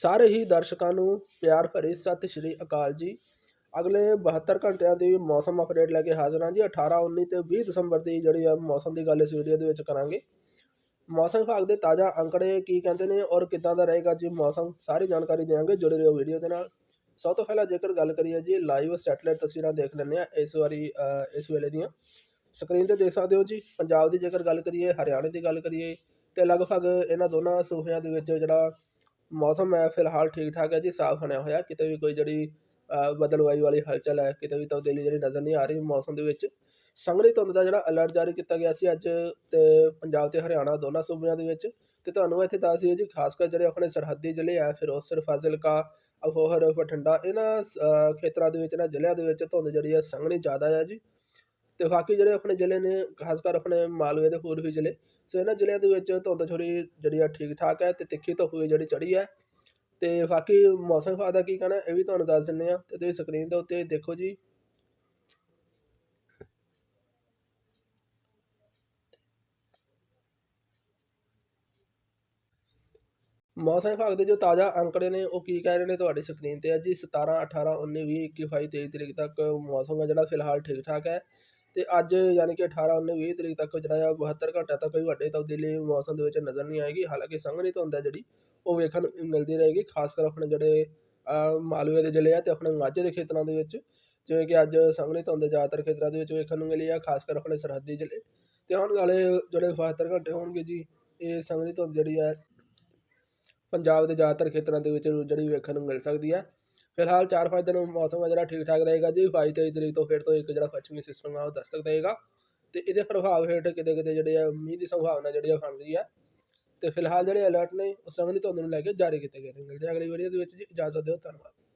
ਸਾਰੇ ਹੀ ਦਰਸ਼ਕਾਂ ਨੂੰ ਪਿਆਰ ਭਰੀ ਸਤਿ ਸ਼੍ਰੀ ਅਕਾਲ ਜੀ। ਅਗਲੇ 72 ਘੰਟਿਆਂ ਦੀ ਮੌਸਮ ਅਪਡੇਟ ਲੈ ਕੇ ਹਾਜ਼ਰ ਹਾਂ ਜੀ। 18 19 ਤੇ 20 ਦਸੰਬਰ ਦੀ ਜਿਹੜੀ ਆ ਮੌਸਮ ਦੀ ਗੱਲ ਇਸ ਵੀਡੀਓ ਦੇ ਵਿੱਚ ਕਰਾਂਗੇ। ਮੌਸਮ ਵਿਭਾਗ ਦੇ ਤਾਜ਼ਾ ਅੰਕੜੇ ਕੀ ਕਹਿੰਦੇ ਨੇ ਔਰ ਕਿੱਦਾਂ ਦਾ ਰਹੇਗਾ ਜੀ ਮੌਸਮ, ਸਾਰੀ ਜਾਣਕਾਰੀ ਦੇਵਾਂਗੇ ਜੁੜੇ ਰਹੋ ਵੀਡੀਓ ਦੇ ਨਾਲ। ਸਭ ਤੋਂ ਪਹਿਲਾਂ ਜੇਕਰ ਗੱਲ ਕਰੀਏ ਜੀ ਲਾਈਵ ਸੈਟਲਾਈਟ ਤਸਵੀਰਾਂ ਦੇਖ ਲੈਂਦੇ ਆ ਇਸ ਵਾਰੀ ਇਸ ਵੇਲੇ ਦੀਆਂ। ਸਕਰੀਨ ਤੇ ਦੇਖ ਸਕਦੇ ਹੋ ਜੀ, ਪੰਜਾਬ ਦੀ ਜੇਕਰ ਗੱਲ ਕਰੀਏ, ਹਰਿਆਣੇ ਦੀ ਗੱਲ ਕਰੀਏ ਤੇ ਲਗਭਗ ਇਹਨਾਂ ਦੋਨਾਂ ਸੂਬਿਆਂ ਦੇ ਵਿੱਚ ਜਿਹੜਾ ਮੌਸਮ ਹੈ ਫਿਲਹਾਲ ਠੀਕ ਠਾਕ ਹੈ ਜੀ ਸਾਫ਼ ਬਣਿਆ ਹੋਇਆ। ਕਿਤੇ ਵੀ ਕੋਈ ਜਿਹੜੀ ਬਦਲਵਾਈ ਵਾਲੀ ਹਲਚਲ ਹੈ ਕਿਤੇ ਵੀ ਤਬਦੀਲੀ ਜਿਹੜੀ ਨਜ਼ਰ ਨਹੀਂ ਆ ਰਹੀ ਮੌਸਮ ਦੇ ਵਿੱਚ। ਸੰਘਣੀ ਧੁੰਦ ਦਾ ਜਿਹੜਾ ਅਲਰਟ ਜਾਰੀ ਕੀਤਾ ਗਿਆ ਸੀ ਅੱਜ ਤੇ ਪੰਜਾਬ ਤੇ ਹਰਿਆਣਾ ਦੋਨਾਂ ਸੂਬਿਆਂ ਦੇ ਵਿੱਚ। ਤੇ ਤੁਹਾਨੂੰ ਇੱਥੇ ਦੱਸ ਦਈਏ ਜੀ ਖਾਸ ਕਰ ਜਿਹੜੇ ਆਪਣੇ ਸਰਹੱਦੀ ਜ਼ਿਲ੍ਹੇ ਆ ਫਿਰੋਜ਼ਪੁਰ ਫਾਜ਼ਿਲਕਾ ਅਬੋਹਰ ਬਠਿੰਡਾ ਇਹਨਾਂ ਅ, ਖੇਤਰਾਂ ਦੇ ਵਿੱਚ ਇਹਨਾਂ ਜ਼ਿਲ੍ਹਿਆਂ ਦੇ ਵਿੱਚ ਧੁੰਦ ਜਿਹੜੀ ਹੈ ਸੰਘਣੀ ਜ਼ਿਆਦਾ ਹੈ ਜੀ। ਅਤੇ ਬਾਕੀ ਜਿਹੜੇ ਆਪਣੇ ਜ਼ਿਲ੍ਹੇ ਨੇ ਖਾਸ ਕਰ ਆਪਣੇ ਮਾਲਵੇ ਅਤੇ ਹੋਰ ਵੀ ਜ਼ਿਲ੍ਹੇ, ਸੋ ਇਹਨਾਂ ਜ਼ਿਲ੍ਹਿਆਂ ਦੇ ਵਿੱਚ ਧੁੰਦ ਥੋੜੀ ਜਿਹੜੀ ਆ ਠੀਕ ਠਾਕ ਹੈ ਅਤੇ ਤਿੱਖੀ ਧੁੱਪ ਵੀ ਜਿਹੜੀ ਚੜ੍ਹੀ ਹੈ। ਅਤੇ ਬਾਕੀ ਮੌਸਮ ਵਿਭਾਗ ਦਾ ਕੀ ਕਹਿਣਾ, ਇਹ ਵੀ ਤੁਹਾਨੂੰ ਦੱਸ ਦਿੰਦੇ ਹਾਂ ਅਤੇ ਤੁਸੀਂ ਸਕਰੀਨ ਦੇ ਉੱਤੇ ਦੇਖੋ ਜੀ। ਮੌਸਮ ਵਿਭਾਗ ਦੇ ਜੋ ਤਾਜ਼ਾ ਅੰਕੜੇ ਨੇ, ਉਹ ਕੀ ਕਹਿ ਰਹੇ ਨੇ ਤੁਹਾਡੀ ਸਕਰੀਨ ਤੇ ਹੈ ਜੀ 17 18 19 20 21 22 23 ਤਰੀਕ ਤੱਕ ਮੌਸਮ ਹੈ ਜਿਹੜਾ, ਫਿਲਹਾਲ ਠੀਕ ਠਾਕ ਹੈ। ਅਤੇ ਅੱਜ ਯਾਨੀ ਕਿ 18 19 20 ਤਰੀਕ ਤੱਕ ਜਿਹੜਾ ਆ 72 ਘੰਟਿਆਂ ਤੱਕ ਕੋਈ ਵੱਡੇ ਤਬਦੀਲੀ ਮੌਸਮ ਦੇ ਵਿੱਚ ਨਜ਼ਰ ਨਹੀਂ ਆਏਗੀ, ਹਾਲਾਂਕਿ ਸੰਘਣੀ ਧੁੰਦ ਹੈ ਜਿਹੜੀ, ਉਹ ਵੇਖਣ ਨੂੰ ਮਿਲਦੀ ਰਹੇਗੀ, ਖਾਸ ਕਰ ਆਪਣੇ ਜਿਹੜੇ ਮਾਲਵੇ ਦੇ ਜ਼ਿਲ੍ਹੇ ਆ ਅਤੇ ਆਪਣੇ ਮਾਝੇ ਦੇ ਖੇਤਰਾਂ ਦੇ ਵਿੱਚ, ਜਿਵੇਂ ਕਿ ਅੱਜ ਸੰਘਣੀ ਧੁੰਦ ਜ਼ਿਆਦਾਤਰ ਖੇਤਰਾਂ ਦੇ ਵਿੱਚ ਵੇਖਣ ਨੂੰ ਮਿਲੀ ਆ, ਖਾਸ ਕਰ ਆਪਣੇ ਸਰਹੱਦੀ ਜ਼ਿਲ੍ਹੇ। ਅਤੇ ਆਉਣ ਵਾਲੇ ਜਿਹੜੇ 72 ਘੰਟੇ ਹੋਣਗੇ ਜੀ, ਇਹ ਸੰਘਣੀ ਧੁੰਦ ਜਿਹੜੀ ਹੈ, ਪੰਜਾਬ ਦੇ ਜ਼ਿਆਦਾਤਰ ਖੇਤਰਾਂ ਦੇ ਵਿੱਚ ਜਿਹੜੀ ਵੇਖਣ ਨੂੰ ਮਿਲ ਸਕਦੀ ਹੈ। ਫਿਲਹਾਲ 4-5 ਦਿਨ ਮੌਸਮ ਆ ਜਿਹੜਾ ਠੀਕ ਠਾਕ ਰਹੇਗਾ ਜੀ 22-23 ਤਰੀਕ ਤੋਂ ਫਿਰ ਤੋਂ ਇੱਕ ਜਿਹੜਾ ਪੱਛਮੀ ਸਿਸਟਮ ਆ ਉਹ ਦਸਤਕ ਦੇਗਾ ਤੇ ਇਹਦੇ ਪ੍ਰਭਾਵ ਹੇਠ ਕਿਤੇ ਕਿਤੇ ਜਿਹੜੇ ਆ ਮੀਂਹ ਦੀ ਸੰਭਾਵਨਾ ਜਿਹੜੀ ਆ ਬਣ ਰਹੀ ਹੈ ਤੇ ਫਿਲਹਾਲ ਜਿਹੜੇ ਅਲਰਟ ਨੇ, ਉਹ ਸੰਘਣੀ ਧੁੰਦ ਨੂੰ ਲੈ ਕੇ ਜਾਰੀ ਕੀਤੇ ਗਏ ਨੇ। ਮਿਲਦੇ ਅਗਲੀ ਵੀਡੀਓ ਦੇ ਵਿੱਚ ਜੀ। ਇਜਾਜ਼ਤ ਦਿਓ, ਧੰਨਵਾਦ।